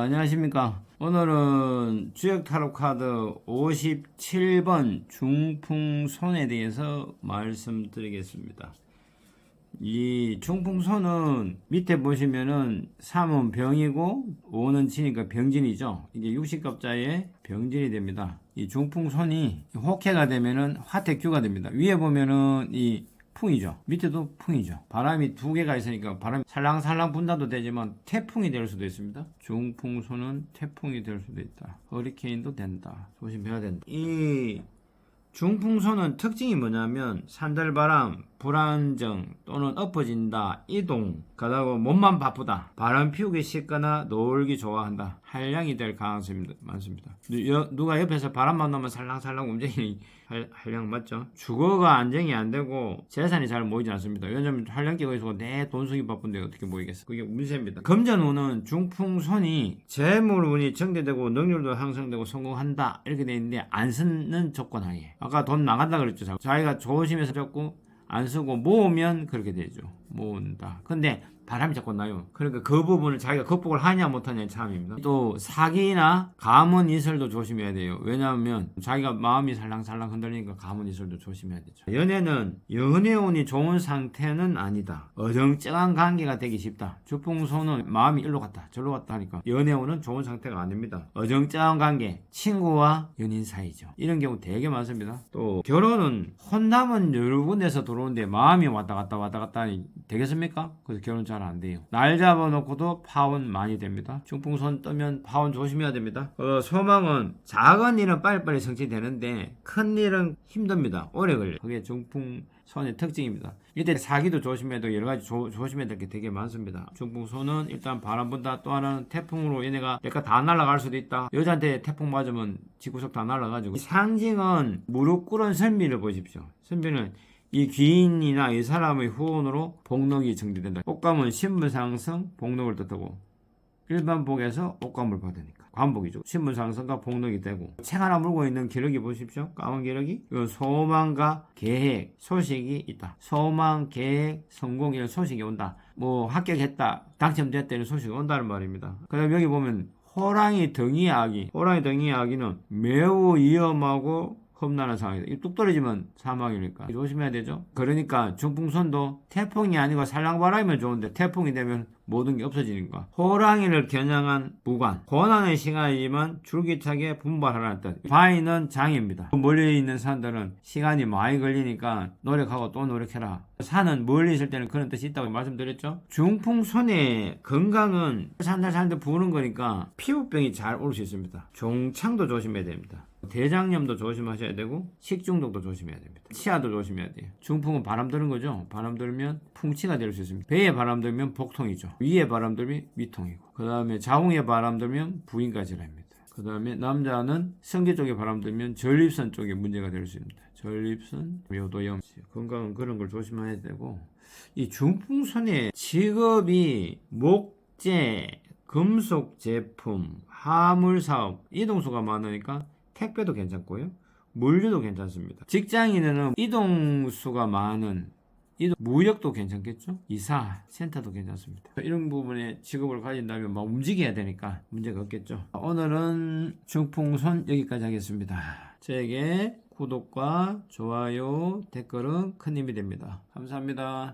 안녕하십니까. 오늘은 주역 타로 카드 57번 중풍손에 대해서 말씀드리겠습니다. 이 중풍손은 밑에 보시면은 3은 병이고 5는 지니까 병진이죠. 이게 60갑자의 병진이 됩니다. 이 중풍손이 혹해가 되면은 화택규가 됩니다. 위에 보면은 이 풍이죠. 밑에도 풍이죠. 바람이 두 개가 있으니까 바람이 살랑살랑 분다도 되지만 태풍이 될 수도 있습니다. 중풍손은 태풍이 될 수도 있다. 허리케인도 된다. 조심해야 된다. 이 중풍손은 특징이 뭐냐면 산들바람, 불안정 또는 엎어진다, 이동, 그다고 몸만 바쁘다, 바람 피우기 쉽거나 놀기 좋아한다, 한량이 될 가능성이 많습니다. 누가 옆에서 바람만 넣으면 살랑살랑 움직이니 할- 한량 맞죠? 주거가 안정이 안 되고 재산이 잘 모이지 않습니다. 왜냐면 한량기가 있고 내돈 쓰기 바쁜데 어떻게 모이겠어? 그게 문제입니다. 금전운은 중풍손이 재물운이 정대되고 능률도 향상되고 성공한다 이렇게 돼 있는데 안 쓰는 조건 하에 아까 돈 나간다 그랬죠. 자- 자기가 조심해서 잡고 안 쓰고 모으면 그렇게 되죠. 모은다. 근데 바람이 자꾸 나요. 그러니까 그 부분을 자기가 극복을 하냐 못하냐의 차이입니다. 또 사기나 가문 이설도 조심해야 돼요. 왜냐하면 자기가 마음이 살랑살랑 흔들리니까 가문 이설도 조심해야 되죠. 연애는 연애운이 좋은 상태는 아니다. 어정쩡한 관계가 되기 쉽다. 주풍소는 마음이 일로 갔다 저로 갔다 하니까 연애운은 좋은 상태가 아닙니다. 어정쩡한 관계, 친구와 연인 사이죠. 이런 경우 되게 많습니다. 또 결혼은 혼남은 여러 군데서 들어오는데 마음이 왔다 갔다 왔다 갔다 하니 되겠습니까? 그래서 결혼 잘 안 돼요. 날 잡아놓고도 파혼 많이 됩니다. 중풍선 뜨면 파혼 조심해야 됩니다. 어, 소망은 작은 일은 빨리빨리 성취되는데 큰 일은 힘듭니다. 오래 걸려. 그게 중풍선의 특징입니다. 이때 사기도 조심해야 되고 여러 가지 조, 조심해야 될 게 되게 많습니다. 중풍선은 일단 바람 분다 또 하나는 태풍으로 얘네가 내가 다 날아갈 수도 있다. 여자한테 태풍 맞으면 지구석 다 날아가지고 상징은 무릎 꿇은 선비를 보십시오. 선비는 이 귀인이나 이 사람의 후원으로 복록이 정지된다. 옷감은 신분상승, 복록을 뜻하고 일반 복에서 옷감을 받으니까 관복이죠. 신분상승과 복록이 되고 책 하나 물고 있는 기러기 보십시오. 까만 기러기. 이건 소망과 계획, 소식이 있다. 소망, 계획, 성공 이런 소식이 온다. 뭐 합격했다, 당첨됐다 이런 소식이 온다는 말입니다. 그 다음 여기 보면 호랑이 등이 아기, 호랑이 등이 아기는 매우 위험하고 험난한 상황이다. 이뚝 떨어지면 사망이니까 조심해야 되죠. 그러니까 중풍선도 태풍이 아니고 살랑바람이면 좋은데 태풍이 되면 모든 게 없어지는 거. 호랑이를 겨냥한 무관. 고난의 시간이지만 줄기차게 분발하라는 뜻. 바위는 장입니다. 멀리 있는 산들은 시간이 많이 걸리니까 노력하고 또 노력해라. 산은 멀리 있을 때는 그런 뜻이 있다고 말씀드렸죠. 중풍선의 건강은 산들 산들 부는 거니까 피부병이 잘 올 수 있습니다. 종창도 조심해야 됩니다. 대장염도 조심하셔야 되고 식중독도 조심해야 됩니다. 치아도 조심해야 돼요. 중풍은 바람 드는 거죠. 바람 들면 풍치가 될 수 있습니다. 배에 바람 들면 복통이죠. 위에 바람 들면 위통이고 그 다음에 자궁에 바람 들면 부인과 질환입니다. 그 다음에 남자는 성기 쪽에 바람 들면 전립선 쪽에 문제가 될 수 있습니다. 전립선, 요도염, 건강은 그런 걸 조심해야 되고 이 중풍선의 직업이 목재, 금속 제품, 화물 사업, 이동수가 많으니까 택배도 괜찮고요. 물류도 괜찮습니다. 직장인에는 이동수가 많은 이동, 무역도 괜찮겠죠? 이사, 센터도 괜찮습니다. 이런 부분에 직업을 가진다면 막 움직여야 되니까 문제가 없겠죠. 오늘은 중풍선 여기까지 하겠습니다. 저에게 구독과 좋아요, 댓글은 큰 힘이 됩니다. 감사합니다.